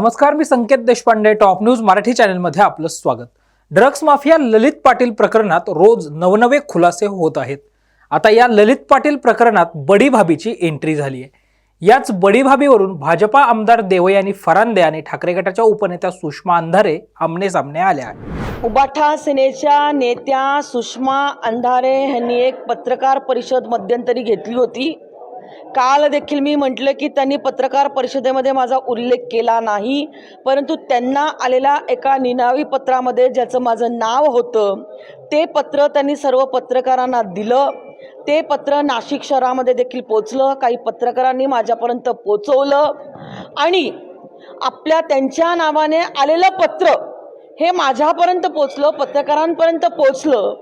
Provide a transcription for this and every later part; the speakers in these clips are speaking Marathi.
नमस्कार मी संकेत देशपांडे टॉप न्यूज मराठी चॅनलमध्ये आपलं स्वागत. ड्रग्स माफिया ललित पाटील प्रकरणात रोज नवनवे खुलासे होत आहेत. आता या ललित पाटील प्रकरणात बडी भाभीची एंट्री झाली आहे याच बडी भाभीवरून भाजपा आमदार देवयानी फरांदे आणि ठाकरे गटाच्या उपनेत्या सुषमा अंधारे आमने सामने आल्या आहेत. उबाठा सेनेच्या नेत्या सुषमा अंधारे यांनी एक पत्रकार परिषद मध्यंतरी घेतली होती. काल देखील मी म्हटलं की त्यांनी पत्रकार परिषदेमध्ये माझा उल्लेख केला नाही परंतु त्यांना आलेल्या एका निनावी पत्रामध्ये ज्याचं माझं नाव होतं ते पत्र त्यांनी सर्व पत्रकारांना दिलं. ते पत्र नाशिक शहरामध्ये देखील पोचलं काही पत्रकारांनी माझ्यापर्यंत पोचवलं आणि आपल्या त्यांच्या नावाने आलेलं पत्र हे माझ्यापर्यंत पोचलं पत्रकारांपर्यंत पोचलं.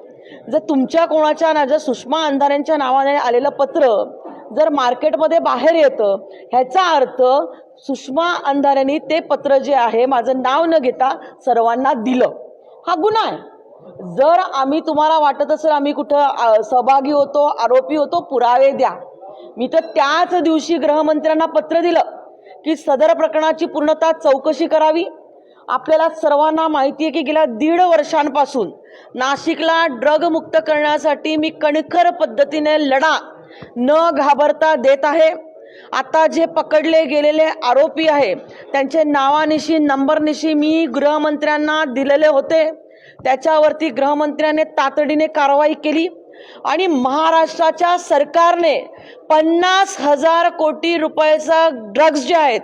जर तुमच्या कोणाच्या ना जर सुषमा अंधाऱ्यांच्या नावाने आलेलं पत्र जर मार्केटमध्ये बाहेर येतं ह्याचा अर्थ सुषमा अंधाऱ्यांनी ते पत्र जे आहे माझं नाव न घेता सर्वांना दिलं. हा गुन्हा आहे. जर आम्ही तुम्हाला वाटत असेल आम्ही कुठं सहभागी होतो आरोपी होतो पुरावे द्या. मी तर त्याच दिवशी गृहमंत्र्यांना पत्र दिलं की सदर प्रकरणाची पूर्णतः चौकशी करावी. आपल्याला सर्वांना माहिती आहे की गेल्या दीड वर्षांपासून नाशिकला ड्रग मुक्त करण्यासाठी मी कणखर पद्धतीने लढा न घाबरता देत आहे. आता जे पकडले गेलेले आरोपी आहे त्यांचे नावानिशी नंबरनिशी मी गृहमंत्र्यांना दिलेले होते. त्याच्यावरती गृहमंत्र्याने तातडीने कारवाई केली आणि महाराष्ट्राच्या सरकारने पन्नास हजार कोटी रुपयाचा ड्रग्ज जे आहेत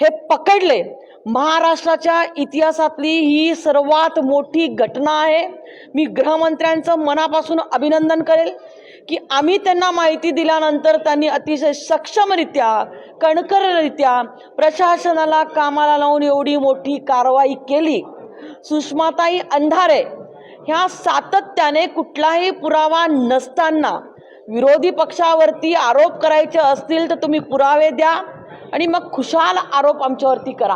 हे पकडले. महाराष्ट्राच्या इतिहासातली ही सर्वात मोठी घटना आहे. मी गृहमंत्र्यांचं मनापासून अभिनंदन करेल. की आम्ही त्यांना माहिती दिल्यानंतर त्यांनी अतिशय सक्षमरित्या कणकररित्या प्रशासनाला कामाला लावून एवढी मोठी कारवाई केली. सुषमाताई अंधारे ह्या सातत्याने कुठलाही पुरावा नसताना विरोधी पक्षावरती आरोप करायचे असतील तर तुम्ही पुरावे द्या आणि मग खुशाल आरोप आमच्यावरती करा.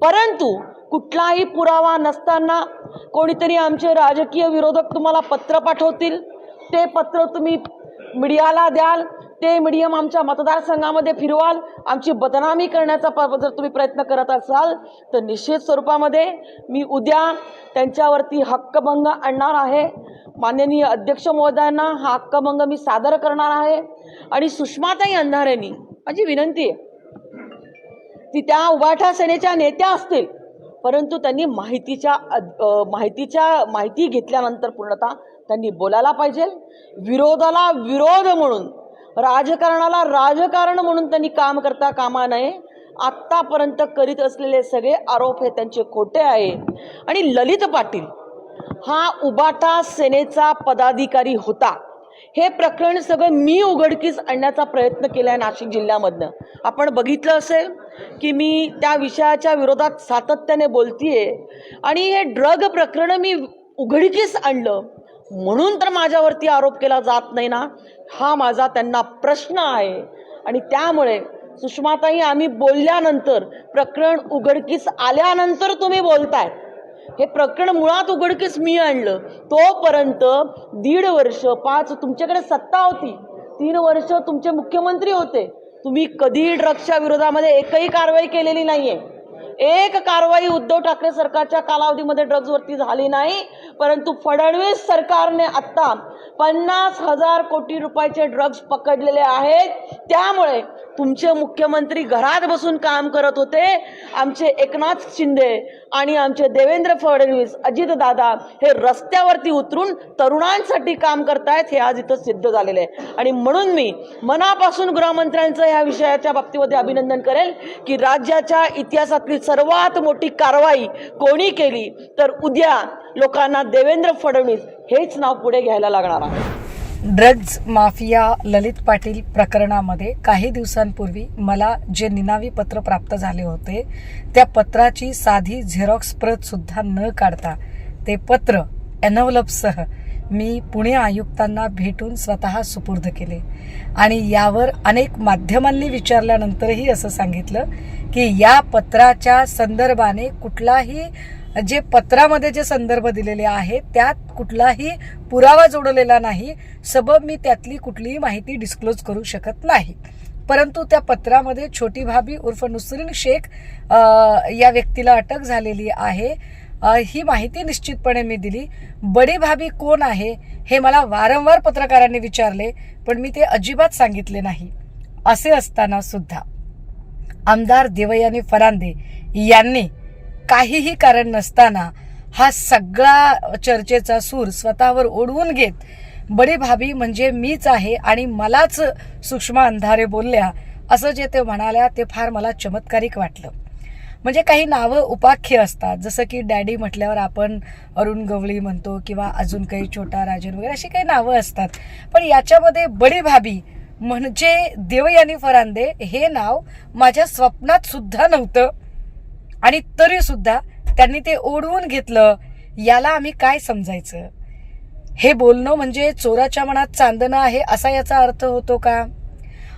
परंतु कुठलाही पुरावा नसताना कोणीतरी आमचे राजकीय विरोधक तुम्हाला पत्र पाठवतील ते पत्र तुम्ही मीडियाला द्याल ते मीडियम आमच्या मतदारसंघामध्ये फिरवाल आमची बदनामी करण्याचा प- जर तुम्ही प्रयत्न करत असाल तर निश्चित स्वरूपामध्ये मी उद्या त्यांच्यावरती हक्कभंग आणणार आहे. माननीय अध्यक्ष महोदयांना हा हक्कभंग मी सादर करणार आहे. आणि सुषमाताई अंधारेंनी माझी विनंती आहे ती त्या उभाठा सेनेच्या नेत्या असतील परंतु त्यांनी माहितीच्या अद- माहितीच्या माहिती घेतल्यानंतर पूर्णतः त्यांनी बोलायला पाहिजे विरोधाला विरोध म्हणून राजकारणाला राजकारण म्हणून त्यांनी काम करता कामा नये. आत्तापर्यंत करीत असलेले सगळे आरोप हे त्यांचे खोटे आहे आणि ललित पाटील हा उबाटा सेनेचा पदाधिकारी होता. हे प्रकरण सगळं मी उघडकीस आणण्याचा प्रयत्न केला आहे नाशिक जिल्ह्यामधनं. आपण बघितलं असेल की मी त्या विषयाच्या विरोधात सातत्याने बोलतीये. आणि हे ड्रग प्रकरण मी उघडकीस आणलं. म्हणून तर माझ्यावरती आरोप केला जात नाही ना. हा माझा त्यांना प्रश्न आहे. आणि त्यामुळे सुषमाताई आम्ही बोलल्यानंतर प्रकरण उघडकीस आल्यानंतर तुम्ही बोलताय. हे प्रकरण मुळात उघडकीस मी आणलं. तोपर्यंत दीड वर्ष पाच तुमच्याकडे सत्ता होती. तीन वर्ष तुमचे मुख्यमंत्री होते. तुम्ही कधी ड्रग्सच्या विरोधामध्ये एकही कारवाई केलेली नाहीये. एक कारवाई उद्धव ठाकरे सरकारच्या कालावधीमध्ये ड्रग्जवरती झाली नाही. परंतु फडणवीस सरकारने आत्ता पन्नास हजार कोटी रुपयाचे ड्रग्ज पकडलेले आहेत. त्यामुळे तुमचे मुख्यमंत्री घरात बसून काम करत होते. आमचे एकनाथ शिंदे आणि आमचे देवेंद्र फडणवीस अजितदादा हे रस्त्यावरती उतरून तरुणांसाठी काम करतायत हे आज इथं सिद्ध झालेलं आहे. आणि म्हणून मी मनापासून गृहमंत्र्यांचं ह्या विषयाच्या बाबतीमध्ये अभिनंदन करेल की राज्याच्या इतिहासातली सर्वात मोठी कारवाई कोणी केली? तर उद्या लोकांना देवेंद्र फडणवीस हेच नाव पुढे घ्यायला लागणार आहे. ड्रग्ज माफिया ललित पाटील प्रकरणामध्ये काही दिवसांपूर्वी मला जे निनावी पत्र प्राप्त झाले होते त्या पत्राची साधी झेरॉक्स प्रत सुद्धा न काढता ते पत्र एनवलपसह मी पुणे आयुक्तांना भेटून स्वतः सुपूर्द केले. आणि यावर अनेक माध्यमांनी विचारल्यानंतरही असं सांगितलं की या पत्राच्या संदर्भाने कुठलाही जे पत्रामध्ये जे संदर्भ दिलेले आहेत त्यात कुठलाही पुरावा जोडलेला नाही. सबब मी त्यातली कुठलीही माहिती डिस्क्लोज करू शकत नाही. परंतु त्या पत्रामध्ये छोटी भाभी उर्फ नुसरीन शेख या व्यक्तीला अटक झालेली आहे. ही माहिती निश्चितपणे मी दिली. बडी भाभी कोण आहे हे मला वारंवार पत्रकारांनी विचारले पण मी ते अजिबात सांगितले नाही. असे असताना सुद्धा आमदार देवयानी फरांदे यांनी काहीही कारण नसताना हा सगळा चर्चेचा सूर स्वतःवर ओढवून घेत बडी भाभी म्हणजे मीच आहे आणि मलाच सुषमा अंधारे बोलल्या असं जे ते म्हणाल्या ते फार मला चमत्कारिक वाटलं. म्हणजे काही नावं उपाख्य असतात जसं की डॅडी म्हटल्यावर आपण अरुण गवळी म्हणतो किंवा अजून काही छोटा राजन वगैरे अशी काही नावं असतात. पण याच्यामध्ये बडी भाभी म्हणजे देवयानी फरांदे हे नाव माझ्या स्वप्नात सुद्धा नव्हतं. आणि तरी सुद्धा त्यांनी ते ओढवून घेतलं. याला आम्ही काय समजायचं? हे बोलणं म्हणजे चोराच्या मनात चांदणं आहे असा याचा अर्थ होतो का?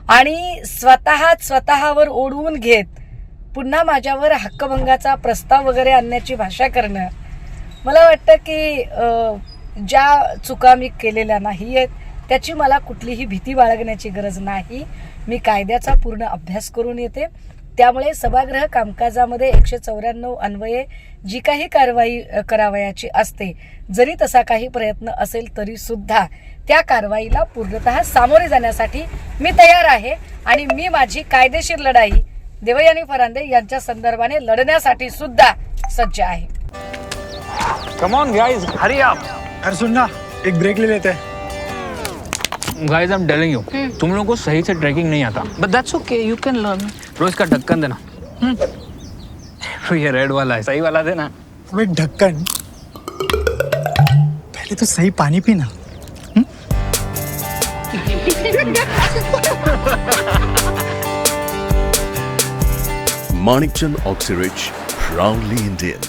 आणि स्वतः स्वतःवर ओढवून घेत पुन्हा माझ्यावर हक्कभंगाचा प्रस्ताव वगैरे आणण्याची भाषा करणं. मला वाटतं की ज्या चुका मी केलेल्या नाही आहेत त्याची मला कुठलीही भीती बाळगण्याची गरज नाही. मी कायद्याचा पूर्ण अभ्यास करून येते. त्यामुळे सभागृह कामकाजामध्ये एकशे चौऱ्याण्णव अन्वये जी काही कारवाई करावयाची असते जरी तसा काही प्रयत्न असेल तरी सुद्धा त्या कारवाईला पूर्णतः सामोरे जाण्यासाठी मी तयार आहे आणि मी माझी कायदेशीर लढाई देवयानी फरांदे यांच्या संदर्भाने लढण्यासाठी सुद्धा सज्ज आहे. कम ऑन गाइस हरी अरे सुन ना एक ब्रेक ले लेते. हैं guys I am telling you तुम लोगों को सही से ट्रैकिंग नहीं आता. But that's okay you can learn रोज इसका ढक्कन देना। तो ये रेड वाला है। सही वाला देना। अबे ढक्कन। पहले तो सही पानी पीना। Manikchand Oxyrich proudly Indian.